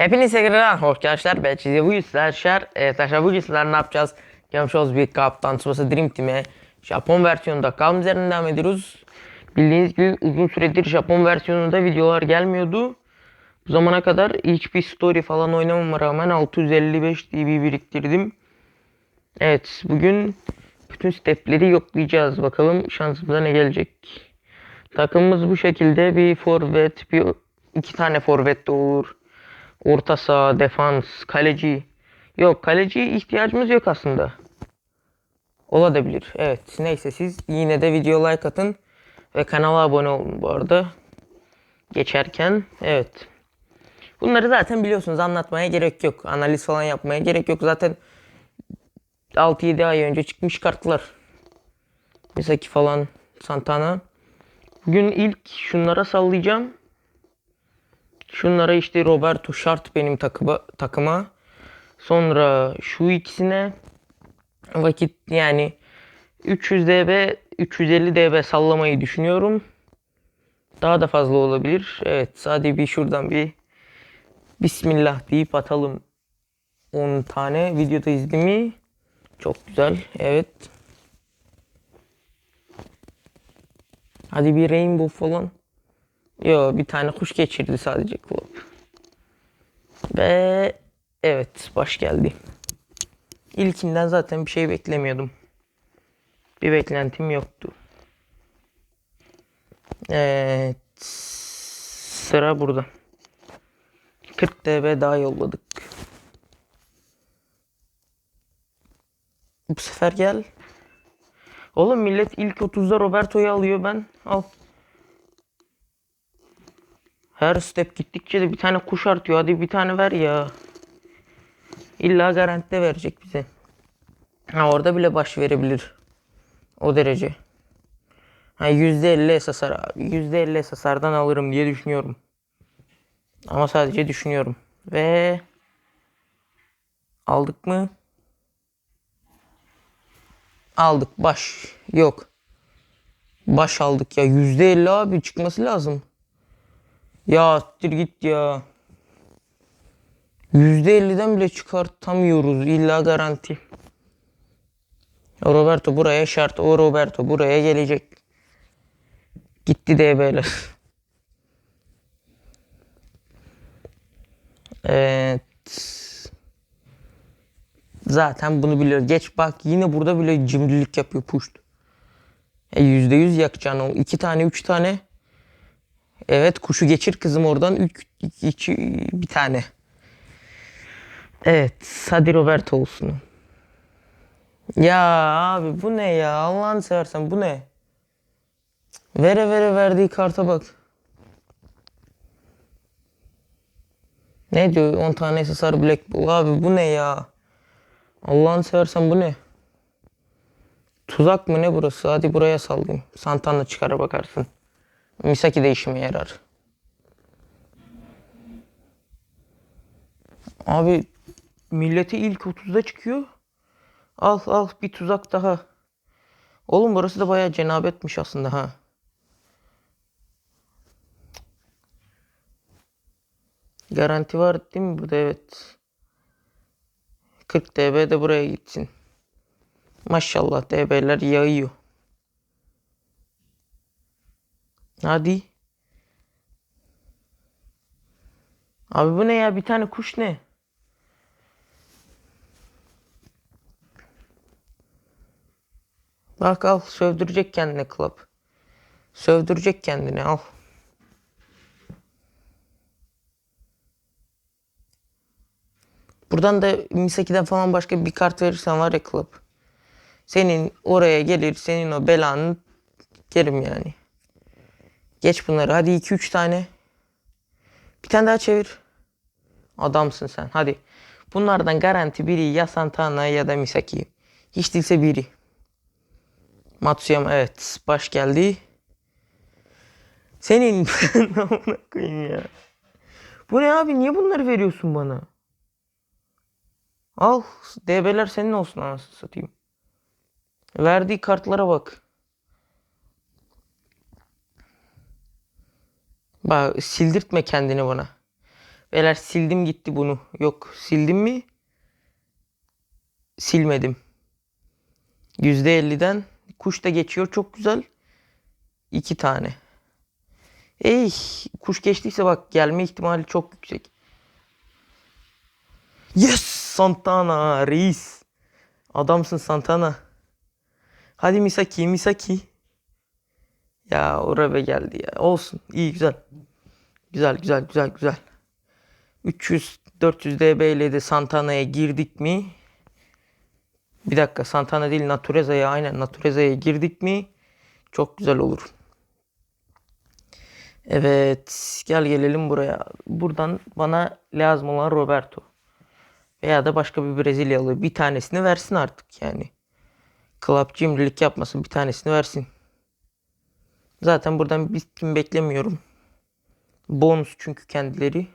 Hepinize tekrardan hoş geldiniz. Ben size bu arkadaşlar. Evet arkadaşlar bugün sizler ne yapacağız? Gelmiş bir kaptan sıvası Dream Team'e Japon versiyonunda kalm üzerinden devam ediyoruz. Bildiğiniz gibi uzun süredir Japon versiyonunda videolar gelmiyordu. Bu zamana kadar hiçbir story falan oynamama rağmen 655 dB biriktirdim. Evet bugün bütün stepleri yoklayacağız. Bakalım şansımıza ne gelecek. Takımımız bu şekilde bir forvet, bir iki tane forvet de olur. Orta saha, defans, kaleci. Yok kaleciye ihtiyacımız yok aslında. Olabilir. Evet. Neyse siz yine de video like atın. Ve kanala abone olun bu arada. Geçerken. Evet. Bunları zaten biliyorsunuz anlatmaya gerek yok. Analiz falan yapmaya gerek yok. Zaten 6-7 ay önce çıkmış kartlar. Misaki falan Santana. Bugün ilk şunlara sallayacağım. Şunlara işte Roberto şart benim takıma, takıma. Sonra şu ikisine vakit yani 300 dB 350 dB sallamayı düşünüyorum. Daha da fazla olabilir. Evet sadece bir şuradan bir Bismillah deyip atalım 10 tane videoda izlemi. Çok güzel. Evet. Hadi bir rainbow falan. Yo bir tane kuş geçirdi sadece Club. Ve evet baş geldi. İlkinden zaten bir şey beklemiyordum. Bir beklentim yoktu. Evet. Sıra burada. 40 dB daha yolladık. Bu sefer gel. Oğlum millet ilk 30'da Roberto'yu alıyor ben. Al. Her step gittikçe de bir tane kuş artıyor. Hadi bir tane ver ya. İlla garantide verecek bize. Ha orada bile baş verebilir. O derece. Ha %50 SSR abi. %50 SSR'dan alırım diye düşünüyorum. Ama sadece düşünüyorum. Ve aldık mı? Aldık. Baş. Yok. Baş aldık ya. %50 abi çıkması lazım. Ya siktir git ya. %50'den bile çıkartamıyoruz. İlla garanti. Roberto buraya şart. O Roberto buraya gelecek. Gitti DB'ler. Evet. Zaten bunu biliyor. Geç bak yine burada bile cimrilik yapıyor puşt. E %100 yakacaksın o. iki tane üç tane. Evet kuşu geçir kızım oradan. Üç, iki, bir tane. Evet. Hadi Roberto olsun. Ya abi bu ne ya? Allah'ını seversen bu ne? Vere vere verdiği karta bak. Ne diyor? 10 tane SSR Black Bull. Abi bu ne ya? Allah'ını seversen bu ne? Tuzak mı ne burası? Hadi buraya sallayayım. Santana çıkara bakarsın. Misaki de işime yarar. Abi milleti ilk 30'da çıkıyor. Al al bir tuzak daha. Oğlum burası da bayağı cenabetmiş aslında ha. Garanti var değil mi burada? Evet. 40 dB de buraya gitsin. Maşallah dB'ler yağıyor. Hadi. Abi bu ne ya? Bir tane kuş ne? Bak al sövdürecek kendine club. Sövdürecek kendini al. Buradan da Misaki'den falan başka bir kart verirsen var ya club. Senin oraya gelir senin o belanı yerim yani. Geç bunları hadi 2-3 tane. Bir tane daha çevir. Adamsın sen hadi. Bunlardan garanti biri ya Santana ya da Misaki. Hiç değilse biri. Matsuyama evet baş geldi. Senin amına koyayım ya. Bu ne abi niye bunları veriyorsun bana? Al DB'ler senin olsun anasını satayım. Verdiği kartlara bak. Bak sildirtme kendini bana. Beyler sildim gitti bunu. Yok sildim mi? Silmedim. %50'den kuş da geçiyor. Çok güzel. İki tane. Ey kuş geçtiyse bak gelme ihtimali çok yüksek. Yes Santana reis. Adamsın Santana. Hadi Misaki Misaki. Ya Orabe geldi ya. Olsun iyi güzel. Güzel güzel güzel güzel. 300 400 dB ile de Santana'ya girdik mi? Bir dakika Santana değil Natureza'ya aynen Natureza'ya girdik mi? Çok güzel olur. Evet gel gelelim buraya. Buradan bana lazım olan Roberto. Veya da başka bir Brezilyalı bir tanesini versin artık yani. Club cimrilik yapmasın bir tanesini versin. Zaten buradan bir kim beklemiyorum. Bonus çünkü kendileri.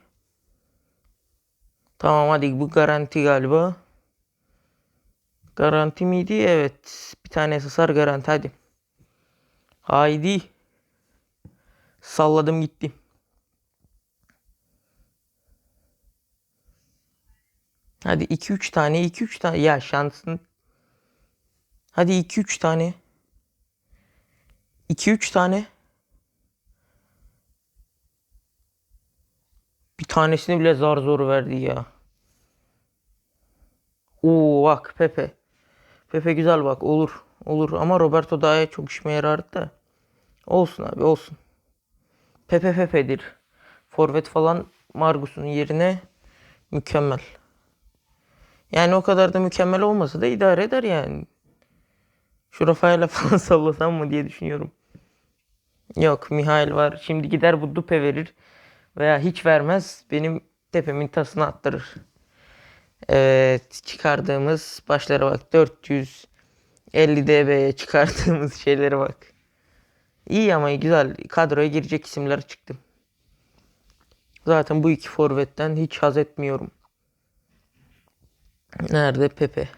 Tamam hadi bu garanti galiba. Garanti miydi? Evet. Bir tane SSR garanti hadi. Haydi. Salladım gitti. Hadi 2-3 tane 2-3 tane. Ya şansın. Hadi 2-3 tane. 2-3 tane. Bir tanesini bile zar zor verdi ya. Oo bak Pepe. Pepe güzel bak olur. Olur ama Roberto daha çok işime yarardı da. Olsun abi olsun. Pepe Pepe'dir. Forvet falan Margus'un yerine mükemmel. Yani o kadar da mükemmel olmasa da idare eder yani. Şu Rafael'e falan sallasam mı diye düşünüyorum. Yok Mihail var. Şimdi gider bu dupe verir. Veya hiç vermez. Benim tepemin tasını attırır. Evet çıkardığımız başlara bak. 450 dB'ye çıkardığımız şeylere bak. İyi ama güzel. Kadroya girecek isimler çıktı. Zaten bu iki forvetten hiç haz etmiyorum. Nerede Pepe?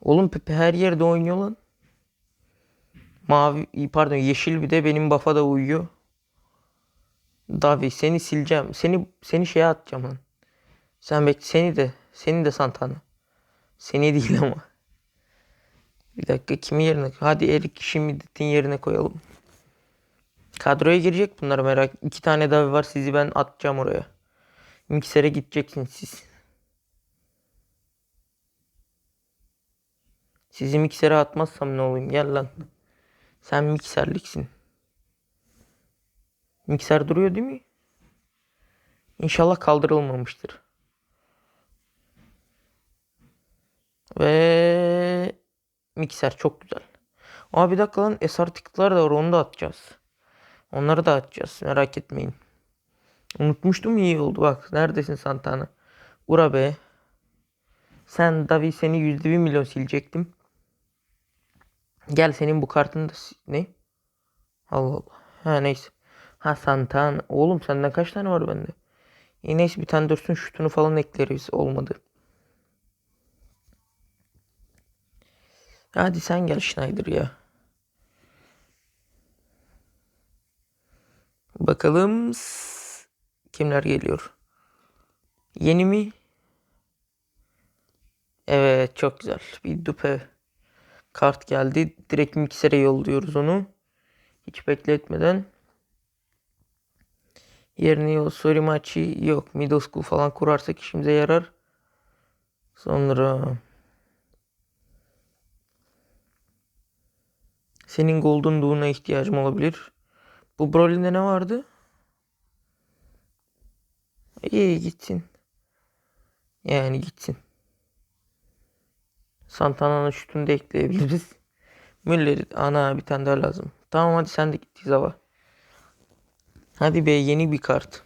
Oğlum Pepe her yerde oynuyor lan. Mavi pardon yeşil bir de benim bafa da uyuyor. Davi seni sileceğim. Seni seni şeye atacağım lan. Sen bekle seni de seni de Santana. Seni değil ama. Bir dakika kimi yerine hadi Erik Schmidt'in yerine koyalım. Kadroya girecek bunlar merak. İki tane Davi var sizi ben atacağım oraya. Miksere gideceksiniz siz. Sizi miksere atmazsam ne olayım gel lan. Sen mikserliksin. Mikser duruyor değil mi? İnşallah kaldırılmamıştır. Ve mikser çok güzel. Aa bir dakika lan SR ticket'lar da var onu da atacağız. Onları da atacağız merak etmeyin. Unutmuştum iyi oldu bak. Neredesin Santana? Ura be. Sen Davi seni yüzde bir milyon silecektim. Gel senin bu kartın da ne? Allah Allah. Ha neyse. Ha Santana. Oğlum senden kaç tane var bende? İyi neyse bir tane dursun şutunu falan ekleriz. Olmadı. Hadi sen gel Schneider ya. Bakalım kimler geliyor. Yeni mi? Evet çok güzel. Bir dupe kart geldi. Direkt miksere yolluyoruz onu. Hiç bekletmeden. Yerine soru maçı yok. School falan kurarsak işimize yarar. Sonra senin goldenduğuna ihtiyacım olabilir. Bu Broly'de ne vardı? İyi gitsin. Yani gitsin. Santana'nın şutunu da ekleyebiliriz. Müller ana bir tane daha lazım. Tamam hadi sen de git Tizava. Hadi be yeni bir kart.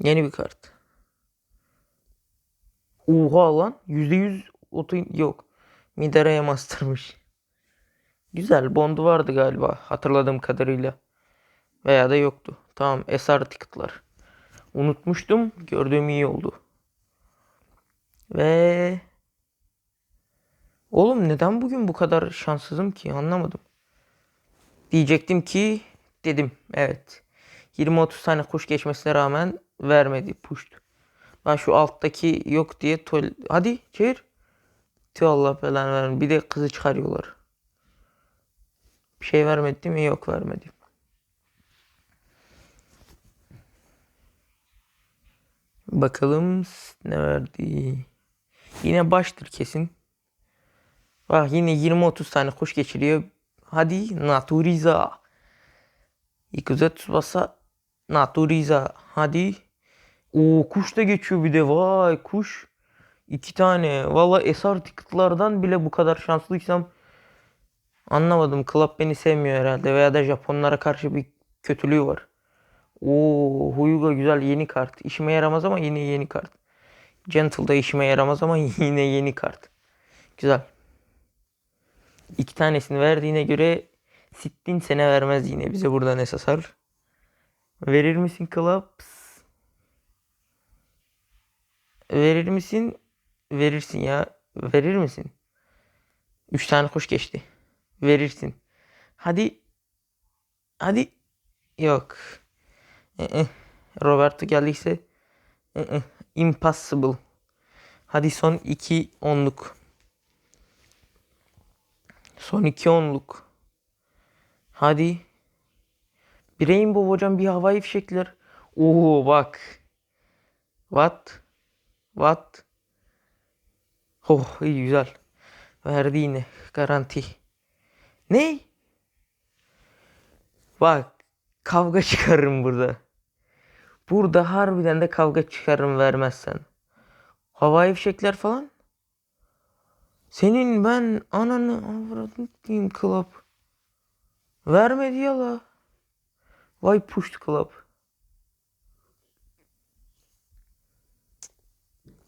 Yeni bir kart. Oha lan. %100 oto yok. Midara'ya mastermış. Güzel. Bondu vardı galiba. Hatırladığım kadarıyla. Veya da yoktu. Tamam. SR ticket'lar. Unutmuştum. Gördüğüm iyi oldu. Ve Oğlum neden bugün bu kadar şanssızım ki anlamadım. Diyecektim ki dedim evet. 20-30 tane kuş geçmesine rağmen vermedi. Puşt. Ben şu alttaki yok diye tol... Hadi çevir. Tüh Allah belanı versin. Bir de kızı çıkarıyorlar. Bir şey vermedi değil mi? Yok vermedi. Bakalım ne verdi. Yine baştır kesin. Bak yine 20-30 tane kuş geçiriyor. Hadi Naturiza. Ikuza Tsubasa Naturiza. Hadi. O kuş da geçiyor bir de. Vay kuş. İki tane. Valla SR ticketlardan bile bu kadar şanslıysam anlamadım. Club beni sevmiyor herhalde. Veya da Japonlara karşı bir kötülüğü var. Oo, Huyuga güzel yeni kart. İşime yaramaz ama yine yeni kart. Gentle'da işime yaramaz ama yine yeni kart. Güzel. İki tanesini verdiğine göre sittin sene vermez yine bize buradan esasar. Verir misin Clubs? Verir misin? Verirsin ya. Verir misin? Üç tane kuş geçti. Verirsin. Hadi. Hadi. Yok. Ee, Roberto geldiyse ee, impossible. Hadi son iki onluk. Son iki onluk. Hadi. Bir Rainbow hocam bir havai fişekler. Oo bak. What? What? Oh iyi güzel. Verdi yine garanti. Ne? Bak kavga çıkarırım burada. Burada harbiden de kavga çıkarırım vermezsen. Havai fişekler falan. Senin ben ananı avradını diyeyim club. Vermedi ya la. Vay pushed club.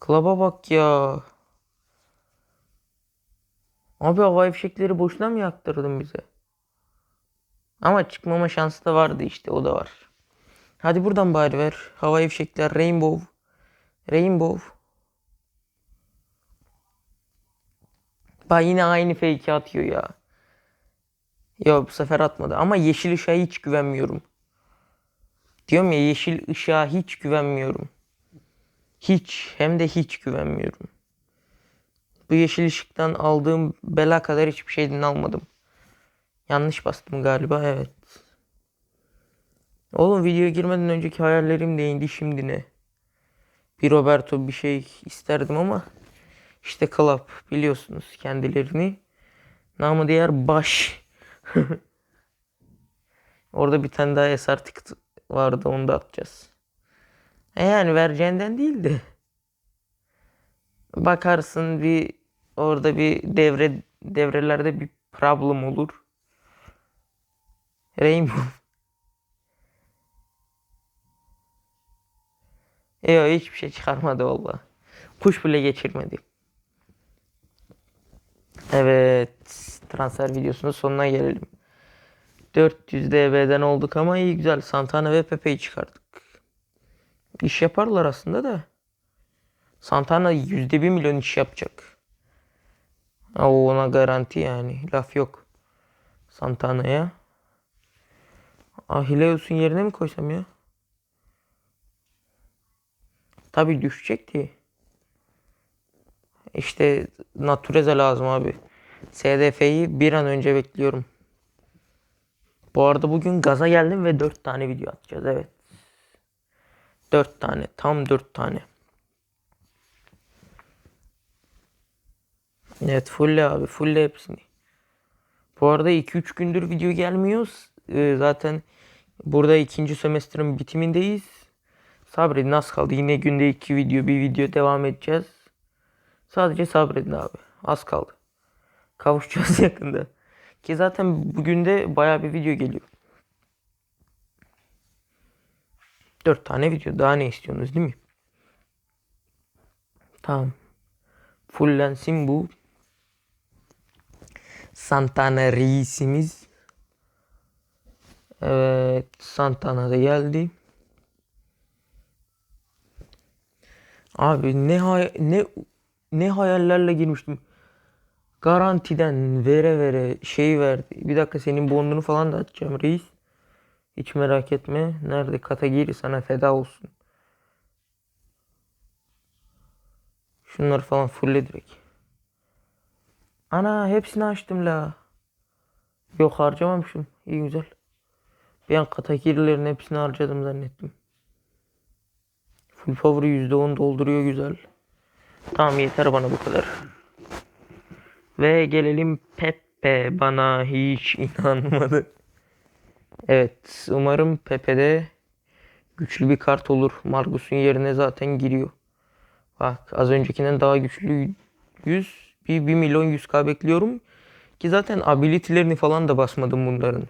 Club'a bak ya. Abi havai fişekleri boşuna mı yaktırdın bize? Ama çıkmama şansı da vardı işte o da var. Hadi buradan bari ver. Havai fişekler Rainbow. Rainbow. Bak yine aynı fake atıyor ya. Ya bu sefer atmadı. Ama yeşil ışığa hiç güvenmiyorum. Diyorum ya yeşil ışığa hiç güvenmiyorum. Hiç hem de hiç güvenmiyorum. Bu yeşil ışıktan aldığım bela kadar hiçbir şeyden almadım. Yanlış bastım galiba evet. Oğlum videoya girmeden önceki hayallerim neydi şimdi ne? Bir Roberto bir şey isterdim ama işte Club biliyorsunuz kendilerini. Namı diğer baş. Orada bir tane daha SR vardı onu da atacağız. E yani vereceğinden değil de. Bakarsın bir orada bir devre devrelerde bir problem olur. Rainbow. Yok hiçbir şey çıkarmadı valla. Kuş bile geçirmedi. Evet. Transfer videosunun sonuna gelelim. 400 DB'den olduk ama iyi güzel. Santana ve Pepe'yi çıkardık. İş yaparlar aslında da. Santana %1 milyon iş yapacak. O ona garanti yani. Laf yok. Santana'ya. Ahileus'un yerine mi koysam ya? Tabi düşecekti. İşte Natureza lazım abi. SDF'yi bir an önce bekliyorum. Bu arada bugün gaza geldim ve 4 tane video atacağız evet. 4 tane. Tam 4 tane. Evet fulle abi. Fulle hepsini. Bu arada 2-3 gündür video gelmiyor. Ee, zaten burada ikinci semestrin bitimindeyiz. Sabredin az kaldı. Yine günde 2 video bir video devam edeceğiz. Sadece sabredin abi. Az kaldı. Kavuşacağız yakında. Ki zaten bugün de baya bir video geliyor. 4 tane video. Daha ne istiyorsunuz değil mi? Tamam. Fullensin bu. Santana reisimiz. Evet. Santana da geldi. Abi ne ne ne hayallerle girmiştim. Garantiden vere vere şey verdi. Bir dakika senin bondunu falan da atacağım reis. Hiç merak etme. Nerede Katagiri sana feda olsun. Şunları falan fulle direkt. Ana hepsini açtım la. Yok harcamamışım. İyi güzel. Bir an hepsini harcadım zannettim. Full power %10 dolduruyor güzel. Tamam yeter bana bu kadar. Ve gelelim Pepe bana hiç inanmadı. Evet umarım Pepe'de güçlü bir kart olur. Margus'un yerine zaten giriyor. Bak az öncekinden daha güçlü 100 bir 1 milyon 100k bekliyorum. Ki zaten ability'lerini falan da basmadım bunların.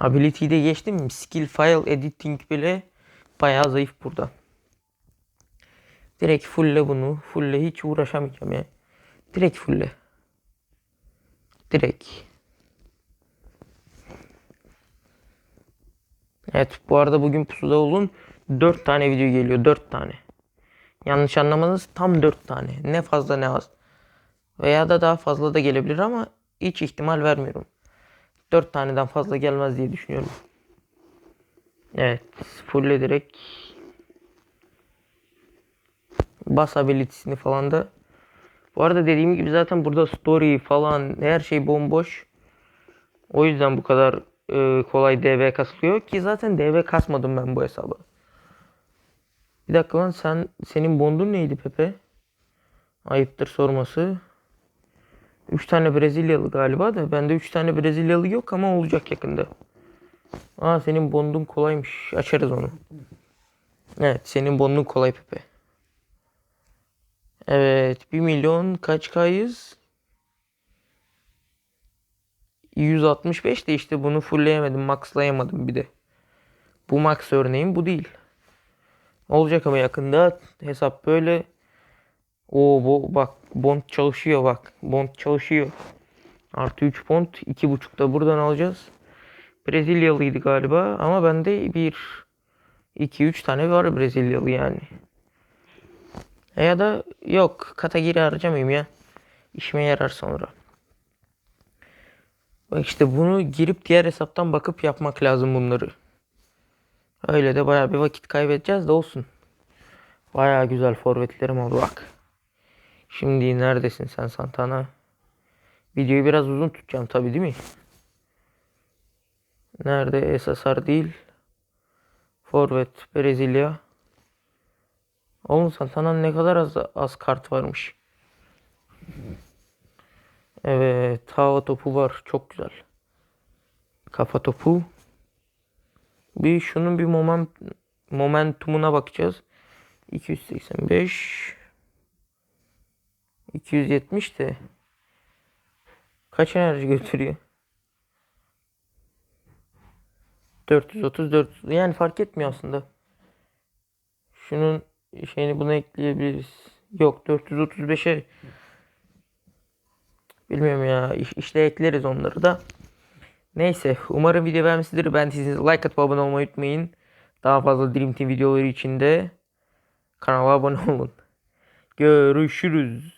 Ability'yi de geçtim. Skill file editing bile bayağı zayıf burada. Direkt fulle bunu. Fulle hiç uğraşamayacağım ya. Direkt fulle. Direkt. Evet bu arada bugün pusuda olun 4 tane video geliyor 4 tane. Yanlış anlamanız tam 4 tane. Ne fazla ne az. Veya da daha fazla da gelebilir ama hiç ihtimal vermiyorum. 4 taneden fazla gelmez diye düşünüyorum. Evet fulle direkt bas ability'sini falan da. Bu arada dediğim gibi zaten burada story falan her şey bomboş. O yüzden bu kadar e, kolay DV kasılıyor ki zaten DV kasmadım ben bu hesabı. Bir dakika lan sen senin bondun neydi Pepe? Ayıptır sorması. 3 tane Brezilyalı galiba da bende 3 tane Brezilyalı yok ama olacak yakında. Aa senin bondun kolaymış. Açarız onu. Evet senin bondun kolay Pepe. Evet 1 milyon kaç kayız? 165 de işte bunu fullleyemedim. Maxlayamadım bir de. Bu max örneğim bu değil. Olacak ama yakında hesap böyle. O bu bak bond çalışıyor bak. Bond çalışıyor. Artı 3 bond. 2.5 da buradan alacağız. Brezilyalıydı galiba ama bende bir 2-3 tane var Brezilyalı yani. Ya da yok Katagiri harcamayayım ya. İşime yarar sonra. Bak işte bunu girip diğer hesaptan bakıp yapmak lazım bunları. Öyle de bayağı bir vakit kaybedeceğiz de olsun. Bayağı güzel forvetlerim oldu bak. Şimdi neredesin sen Santana? Videoyu biraz uzun tutacağım tabi değil mi? Nerede SSR değil. Forvet Brezilya. Oğlum Santana'nın ne kadar az, az kart varmış. Evet, hava topu var. Çok güzel. Kafa topu. Bir şunun bir moment momentumuna bakacağız. 285 270 de kaç enerji götürüyor? 430 400 yani fark etmiyor aslında. Şunun şeyini buna ekleyebiliriz. Yok 435'e Bilmiyorum ya. İş, işte ekleriz onları da. Neyse. Umarım video beğenmişsinizdir. Ben siz like atıp abone olmayı unutmayın. Daha fazla Dream Team videoları için de kanala abone olun. Görüşürüz.